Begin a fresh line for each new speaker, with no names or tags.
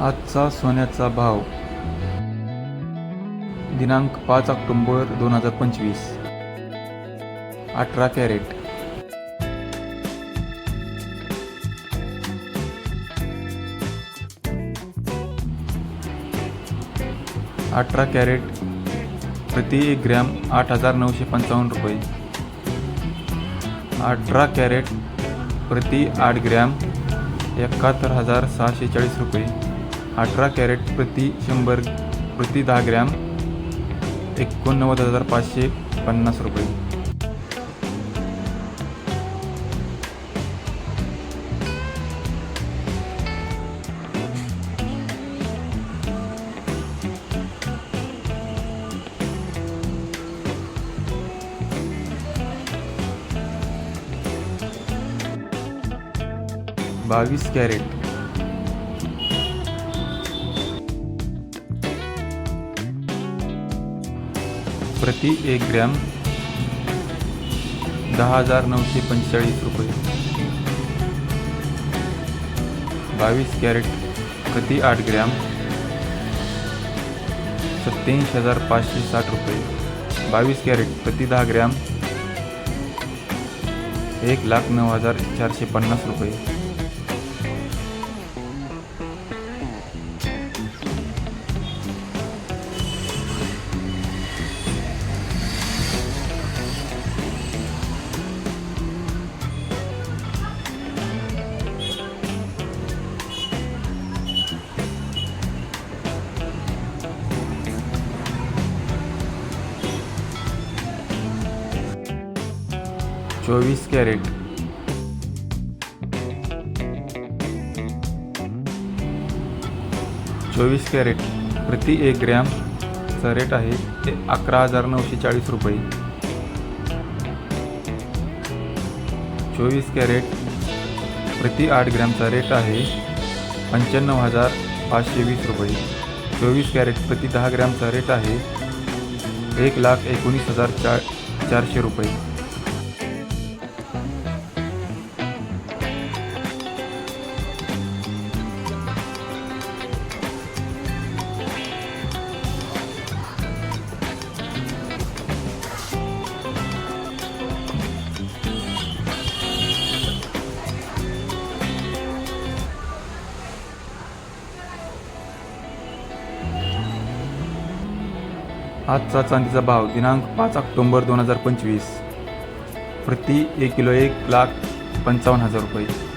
आजचा सोन्याचा भाव. दिनांक पाच ऑक्टोंबर दोन हजार पंचवीस. अठरा कॅरेट. अठरा कॅरेट प्रति एक ग्रॅम आठ हजार नऊशे पंचावन्न रुपये. अठरा कॅरेट प्रति आठ ग्रॅम एकाहत्तर हजार सहाशे चाळीस रुपये. अठरा कॅरेट प्रति शंभर प्रति दहा ग्रॅम एकोणनव्वद हजार पाचशे पन्नास रुपये. बावीस कॅरेट प्रति एक ग्रॅम दहा हजार नऊशे पंचेचाळीस रुपये. बावीस कॅरेट प्रति आठ ग्रॅम सत्याऐंशी हजार पाचशे साठ रुपये. बावीस कॅरेट प्रति दहा ग्रॅम एक लाख नऊ हजार चारशे पन्नास रुपये. चोवीस कॅरेट. चोवीस कॅरेट प्रति एक ग्रॅमचा रेट आहे ते अकरा हजार नऊशे चाळीस रुपये. चोवीस कॅरेट प्रति आठ ग्रॅमचा रेट आहे पंच्याण्णव हजार पाचशे वीस रुपये. चोवीस कॅरेट प्रति दहा ग्रॅमचा रेट आहे एक लाख एकोणीस हजार चा चारशे रुपये. आजचा चांदीचा भाव दिनांक पाच ऑक्टोंबर दोन हजार पंचवीस. प्रति एक किलो एक लाख पंचावन्न हजार रुपये.